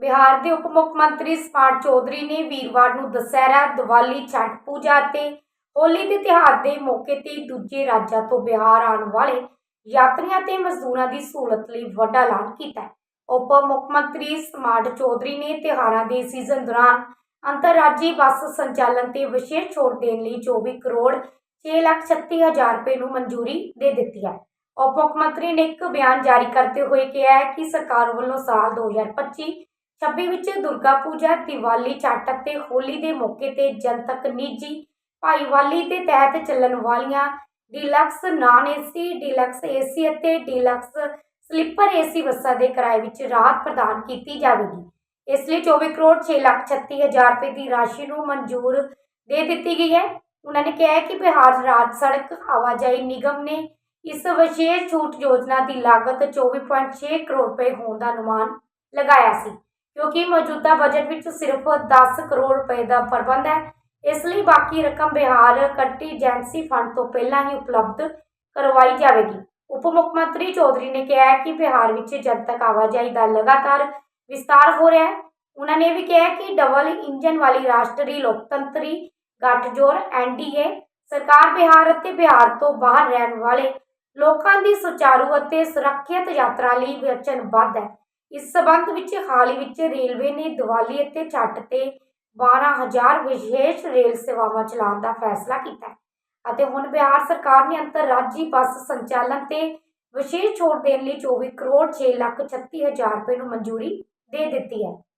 ਬਿਹਾਰ ਦੇ ਉਪ ਮੁੱਖ ਮੰਤਰੀ ਸਮਾਰਟ ਚੌਧਰੀ ਨੇ ਵੀਰਵਾਰ ਨੂੰ ਦੁਸਹਿਰਾ, ਦੀਵਾਲੀ, ਛਠ ਪੂਜਾ ਅਤੇ ਹੋਲੀ ਦੇ ਤਿਉਹਾਰ ਦੇ ਮੌਕੇ ਤੇ ਦੂਜੇ ਰਾਜਾਂ ਤੋਂ ਬਿਹਾਰ ਆਉਣ ਵਾਲੇ ਯਾਤਰੀਆਂ ਤੇ ਮਜ਼ਦੂਰਾਂ ਦੀ ਸਹੂਲਤ ਲਈ ਵੱਡਾ ਐਲਾਨ ਕੀਤਾ ਹੈ। ਉਪ ਮੁੱਖ ਮੰਤਰੀ ਸਮਾਰਟ ਚੌਧਰੀ ਨੇ ਤਿਉਹਾਰਾਂ ਦੇ ਸੀਜ਼ਨ ਦੌਰਾਨ ਅੰਤਰਰਾਜੀ ਬੱਸ ਸੰਚਾਲਨ ਤੇ ਵਿਸ਼ੇਸ਼ ਛੋਟ ਦੇਣ ਲਈ 24 ਕਰੋੜ 6 ਲੱਖ 36 ਹਜ਼ਾਰ ਰੁਪਏ ਨੂੰ ਮਨਜ਼ੂਰੀ ਦੇ ਦਿੱਤੀ ਹੈ। ਉਪ ਮੁੱਖ ਮੰਤਰੀ ਨੇ ਇੱਕ ਬਿਆਨ ਜਾਰੀ ਕਰਦੇ ਹੋਏ ਕਿਹਾ ਹੈ ਕਿ ਸਰਕਾਰ ਵੱਲੋਂ ਸਾਲ 2025 26 ਵਿੱਚ ਦੁਰਗਾ ਪੂਜਾ, ਦੀਵਾਲੀ ਛੱਟ ਅਤੇ ਹੋਲੀ ਦੇ ਮੌਕੇ ਤੇ ਜਨਤਕ ਨਿੱਜੀ ਭਾਈਵਾਲੀ ਦੇ ਤਹਿਤ ਚੱਲਣ ਵਾਲੀਆਂ deluxe non AC, deluxe AC ਅਤੇ ਡੀਲਕਸ ਸਲੀਪਰ ਏਸੀ ਬੱਸਾਂ ਦੇ ਕਿਰਾਏ ਵਿੱਚ ਰਾਹਤ ਪ੍ਰਦਾਨ ਕੀਤੀ ਜਾਵੇਗੀ। ਇਸ ਲਈ 24 ਕਰੋੜ 6 ਲੱਖ 36 ਹਜ਼ਾਰ ਰੁਪਏ ਦੀ ਰਾਸ਼ੀ ਨੂੰ ਮਨਜ਼ੂਰ ਦੇ ਦਿੱਤੀ ਗਈ ਹੈ। ਉਹਨਾਂ ਨੇ ਕਿਹਾ ਕਿ ਬਿਹਾਰ ਰਾਜ ਸੜਕ ਆਵਾਜਾਈ ਨਿਗਮ ਨੇ ਇਸ ਵਿਸ਼ੇਸ਼ ਛੂਟ ਯੋਜਨਾ ਦੀ ਲਾਗਤ 24.6 ਕਰੋੜ ਰੁਪਏ ਹੋਣ ਦਾ ਅਨੁਮਾਨ ਲਗਾਇਆ ਸੀ। ਕਿਉਂਕਿ ਮੌਜੂਦਾ ਬਜਟ ਵਿੱਚ ਸਿਰਫ 10 ਕਰੋੜ ਰੁਪਏ ਦਾ ਪ੍ਰਬੰਧ ਹੈ। ਇਸ ਲਈ ਬਾਕੀ ਰਕਮ ਬਿਹਾਰ ਕੰਟੀਜੈਂਸੀ ਫੰਡ ਤੋਂ ਪਹਿਲਾਂ ਹੀ ਉਪਲਬਧ ਕਰਵਾਈ ਜਾਵੇਗੀ। ਉਪ ਮੁੱਖ ਮੰਤਰੀ ਚੌਧਰੀ ਨੇ ਕਿਹਾ ਕਿ ਬਿਹਾਰ ਵਿੱਚ ਜਨਤਕ ਆਵਾਜਾਈ ਦਾ ਲਗਾਤਾਰ ਵਿਸਤਾਰ ਹੋ ਰਿਹਾ ਹੈ, ਉਹਨਾਂ ਨੇ ਵੀ ਕਿਹਾ ਕਿ ਡਬਲ ਇੰਜਨ ਵਾਲੀ ਰਾਸ਼ਟਰੀ ਲੋਕਤੰਤਰੀ ਗੱਠਜੋੜ ਐਨਡੀਏ ਸਰਕਾਰ ਬਿਹਾਰ ਅਤੇ ਬਿਹਾਰ ਤੋਂ ਬਾਹਰ ਰਹਿਣ ਵਾਲੇ ਲੋਕਾਂ ਦੀ ਸੁਚਾਰੂ ਅਤੇ ਸੁਰੱਖਿਅਤ ਯਾਤਰਾ ਲਈ ਵਚਨਬੱਧ ਹੈ। ਇਸ ਸਬੰਧ ਵਿੱਚ ਹਾਲ ਹੀ ਵਿੱਚ ਰੇਲਵੇ ਨੇ ਦੀਵਾਲੀ ਅਤੇ ਛੱਟ ਤੇ 12000 ਵਿਸ਼ੇਸ਼ ਰੇਲ ਸੇਵਾਵਾਂ ਚਲਾਉਣ ਦਾ ਫੈਸਲਾ ਕੀਤਾ ਹੈ ਅਤੇ ਹੁਣ ਬਿਹਾਰ ਸਰਕਾਰ ਨੇ ਅੰਤਰਰਾਜੀ ਬੱਸ ਸੰਚਾਲਨ ਤੇ ਵਿਸ਼ੇਸ਼ ਛੋਟ ਦੇਣ ਲਈ 24 ਕਰੋੜ 6 ਲੱਖ 36 ਹਜ਼ਾਰ ਰੁਪਏ ਨੂੰ ਮਨਜ਼ੂਰੀ ਦੇ ਦਿੱਤੀ ਹੈ।